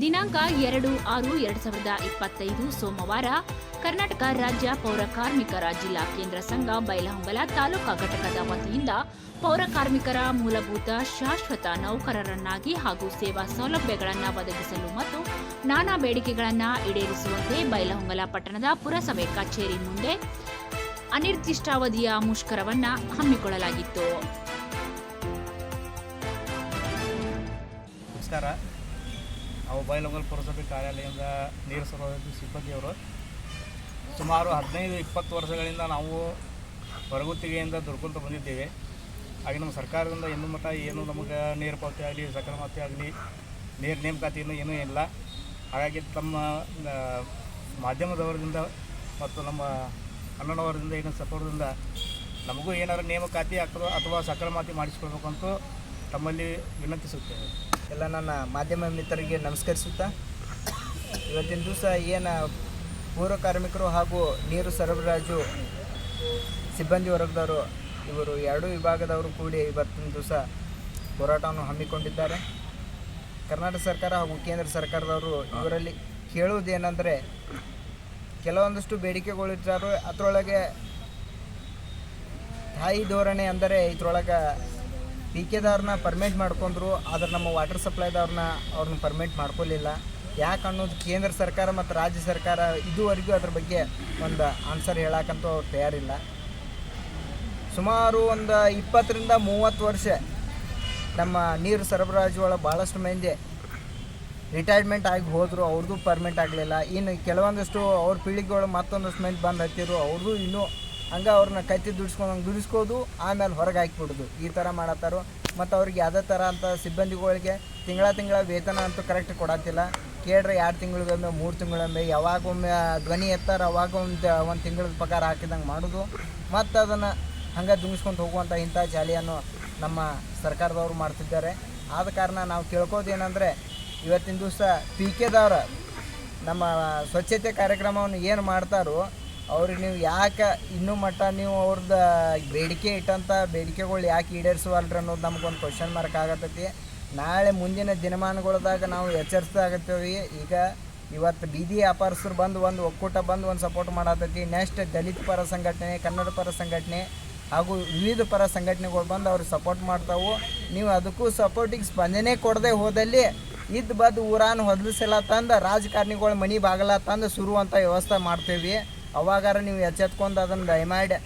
ದಿನಾಂಕ ಎರಡು ಆರು ಎರಡು ಸಾವಿರದ ಇಪ್ಪತ್ತೈದು ಸೋಮವಾರ ಕರ್ನಾಟಕ ರಾಜ್ಯ ಪೌರ ಕಾರ್ಮಿಕರ ಜಿಲ್ಲಾ ಕೇಂದ್ರ ಸಂಘ ಬೈಲಹೊಂಗಲ ತಾಲೂಕಾ ಘಟಕದ ವತಿಯಿಂದ ಪೌರ ಕಾರ್ಮಿಕರ ಮೂಲಭೂತ ಶಾಶ್ವತ ನೌಕರರನ್ನಾಗಿ ಹಾಗೂ ಸೇವಾ ಸೌಲಭ್ಯಗಳನ್ನು ಒದಗಿಸಲು ಮತ್ತು ನಾನಾ ಬೇಡಿಕೆಗಳನ್ನು ಈಡೇರಿಸುವಂತೆ ಬೈಲಹೊಂಗಲ ಪಟ್ಟಣದ ಪುರಸಭೆ ಕಚೇರಿ ಮುಂದೆ ಅನಿರ್ದಿಷ್ಟಾವಧಿಯ ಮುಷ್ಕರವನ್ನು ಹಮ್ಮಿಕೊಳ್ಳಲಾಗಿತ್ತು. ನಾವು ಬೈಲಗಲ್ ಪುರಸಭೆ ಕಾರ್ಯಾಲಯದಿಂದ ನೀರು ಸರಬರಾಜು ಸಿಬ್ಬಂದಿಯವರು ಸುಮಾರು ಹದಿನೈದು, ಇಪ್ಪತ್ತು ವರ್ಷಗಳಿಂದ ನಾವು ಹೊರಗುತ್ತಿಗೆಯಿಂದ ದುಡ್ಕೊಳ್ತಾ ಬಂದಿದ್ದೇವೆ. ಹಾಗೆ ನಮ್ಮ ಸರ್ಕಾರದಿಂದ ಇನ್ನೂ ಮಟ್ಟ ಏನು ನಮಗೆ ನೀರು ಪಾವತಿ ಆಗಲಿ ಸಕ್ರಮಾತಿ ಆಗಲಿ, ನೇರ ನೇಮಕಾತಿಯನ್ನು ಏನೂ ಇಲ್ಲ. ಹಾಗಾಗಿ ತಮ್ಮ ಮಾಧ್ಯಮದವರದಿಂದ ಮಾಧ್ಯಮದವರಿಂದ ಮತ್ತು ನಮ್ಮ ಅಣ್ಣನವರಿಂದ ಏನು ಸಪೋರ್ಟ್ದಿಂದ ನಮಗೂ ಏನಾದರೂ ನೇಮಕಾತಿ ಅಥವಾ ಅಥವಾ ಸಕ್ರಮಾತಿ ಮಾಡಿಸ್ಕೊಳ್ಬೇಕು ಅಂತ ತಮ್ಮಲ್ಲಿ ವಿನಂತಿಸುತ್ತೇವೆ. ಎಲ್ಲ ನನ್ನ ಮಾಧ್ಯಮ ಮಿತ್ರರಿಗೆ ನಮಸ್ಕರಿಸುತ್ತಾ, ಇವತ್ತಿನ ದಿವಸ ಏನು ಪೂರ್ವ ಕಾರ್ಮಿಕರು ಹಾಗೂ ನೀರು ಸರಬರಾಜು ಸಿಬ್ಬಂದಿ ವರ್ಗದವರು, ಇವರು ಎರಡೂ ವಿಭಾಗದವರು ಕೂಡಿ ಇವತ್ತಿನ ದಿವಸ ಹೋರಾಟವನ್ನು ಹಮ್ಮಿಕೊಂಡಿದ್ದಾರೆ. ಕರ್ನಾಟಕ ಸರ್ಕಾರ ಹಾಗೂ ಕೇಂದ್ರ ಸರ್ಕಾರದವರು ಇವರಲ್ಲಿ ಕೇಳುವುದೇನೆಂದರೆ ಕೆಲವೊಂದಷ್ಟು ಬೇಡಿಕೆಗಳಿದ್ದಾರೆ ಅದರೊಳಗೆ ತಾಯಿ ಧೋರಣೆ ಅಂದರೆ ಇದ್ರೊಳಗೆ ಪಿಕೆದವ್ರನ್ನ ಪರ್ಮಿಟ್ ಮಾಡ್ಕೊಂಡ್ರು, ಆದ್ರೆ ನಮ್ಮ ವಾಟರ್ ಸಪ್ಲೈದವ್ರನ್ನ ಅವ್ರನ್ನ ಪರ್ಮಿಟ್ ಮಾಡ್ಕೊಳ್ಳಿಲ್ಲ ಯಾಕೆ ಅನ್ನೋದು ಕೇಂದ್ರ ಸರ್ಕಾರ ಮತ್ತು ರಾಜ್ಯ ಸರ್ಕಾರ ಇದುವರೆಗೂ ಅದ್ರ ಬಗ್ಗೆ ಒಂದು ಆನ್ಸರ್ ಹೇಳಕ್ಕಂತೂ ಅವ್ರು ತಯಾರಿಲ್ಲ. ಸುಮಾರು ಒಂದು ಇಪ್ಪತ್ತರಿಂದ ಮೂವತ್ತು ವರ್ಷ ನಮ್ಮ ನೀರು ಸರಬರಾಜು ಒಳಗೆ ಭಾಳಷ್ಟು ಮಂದಿ ರಿಟೈರ್ಮೆಂಟ್ ಆಗಿ ಹೋದರು ಅವ್ರದ್ದು ಪರ್ಮಿಟ್ ಆಗಲಿಲ್ಲ. ಇನ್ನು ಕೆಲವೊಂದಷ್ಟು ಅವ್ರ ಪೀಳಿಗೆಗಳು ಮತ್ತೊಂದಷ್ಟು ಮಂದಿ ಬಂದು ಹತ್ತಿರು ಅವ್ರದ್ದು ಇನ್ನೂ ಹಂಗೆ ಅವ್ರನ್ನ ಕತ್ತಿ ದುಡಿಸ್ಕೊಂಡು ದುಡಿಸ್ಕೋದು, ಆಮೇಲೆ ಹೊರಗೆ ಹಾಕಿಬಿಡೋದು. ಈ ಥರ ಮಾಡತ್ತಾರೋ. ಮತ್ತು ಅವ್ರಿಗೆ ಯಾವುದೇ ಥರ ಅಂತ ಸಿಬ್ಬಂದಿಗಳಿಗೆ ತಿಂಗಳ ತಿಂಗಳ ವೇತನ ಅಂತೂ ಕರೆಕ್ಟ್ ಕೊಡತ್ತಿಲ್ಲ. ಕೇಳ್ರೆ ಎರಡು ತಿಂಗಳಿಗೊಮ್ಮೆ, ಮೂರು ತಿಂಗಳೊಮ್ಮೆ ಯಾವಾಗೊಮ್ಮೆ ಧ್ವನಿ ಎತ್ತಾರ ಅವಾಗ ಒಂದು ಒಂದು ತಿಂಗಳ ಪಗಾರ ಹಾಕಿದಂಗೆ ಮಾಡೋದು. ಮತ್ತು ಅದನ್ನು ಹಂಗೆ ದುಂಗಿಸ್ಕೊಂಡು ಹೋಗುವಂಥ ಇಂಥ ಜಾಲಿಯನ್ನು ನಮ್ಮ ಸರ್ಕಾರದವರು ಮಾಡ್ತಿದ್ದಾರೆ. ಆದ ಕಾರಣ ನಾವು ಕೇಳ್ಕೋದೇನೆಂದರೆ ಇವತ್ತಿನ ದಿವಸ ಪಿ ಕೆದವ್ರ ನಮ್ಮ ಸ್ವಚ್ಛತೆ ಕಾರ್ಯಕ್ರಮವನ್ನು ಏನು ಮಾಡ್ತಾರೋ ಅವ್ರಿಗೆ ನೀವು ಯಾಕೆ ಇನ್ನೂ ಮಟ್ಟ ನೀವು ಅವ್ರದ್ದು ಬೇಡಿಕೆ ಇಟ್ಟಂಥ ಬೇಡಿಕೆಗಳು ಯಾಕೆ ಈಡೇರಿಸುವಲ್ರಿ ಅನ್ನೋದು ನಮಗೊಂದು ಕ್ವಶನ್ ಮಾರ್ಕ್ ಆಗತ್ತೈತಿ ನಾಳೆ ಮುಂದಿನ ದಿನಮಾನಗಳದಾಗ ನಾವು ಎಚ್ಚರಿಸ್ದಾಗತ್ತೀವಿ ಈಗ ಇವತ್ತು ಬೀದಿ ವ್ಯಾಪಾರಸ್ಥರು ಬಂದು ಒಂದು ಒಕ್ಕೂಟ ಬಂದು ಒಂದು ಸಪೋರ್ಟ್ ಮಾಡತ್ತೈತಿ ನೆಕ್ಸ್ಟ್ ದಲಿತ ಪರ ಸಂಘಟನೆ, ಕನ್ನಡ ಪರ ಸಂಘಟನೆ ಹಾಗೂ ವಿವಿಧ ಪರ ಸಂಘಟನೆಗಳು ಬಂದು ಅವ್ರಿಗೆ ಸಪೋರ್ಟ್ ಮಾಡ್ತಾವು. ನೀವು ಅದಕ್ಕೂ ಸಪೋರ್ಟಿಗೆ ಸ್ಪಂದನೆ ಕೊಡದೆ ಹೋದಲ್ಲಿ ಇದ್ದು ಬದ್ದು ಊರಾನ ಹೊದಲಿಸಲ ತಂದು ರಾಜಕಾರಣಿಗಳು ಮನೆ ಬಾಗಲ ತಂದು ಸುರುವಂಥ ವ್ಯವಸ್ಥೆ ಮಾಡ್ತೇವೆ. ಅವಾಗಾರ ನೀವು ಎಚ್ಚೆತ್ಕೊಂಡು ಅದನ್ನು ದಯಮಾಡಿ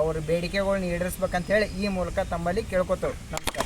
ಅವ್ರ ಬೇಡಿಕೆಗಳನ್ನ ಈಡೇರಿಸ್ಬೇಕಂತ ಹೇಳಿ ಈ ಮೂಲಕ ತಮ್ಮಲ್ಲಿ ಕೇಳ್ಕೊತೇವೆ. ನಮಸ್ಕಾರ.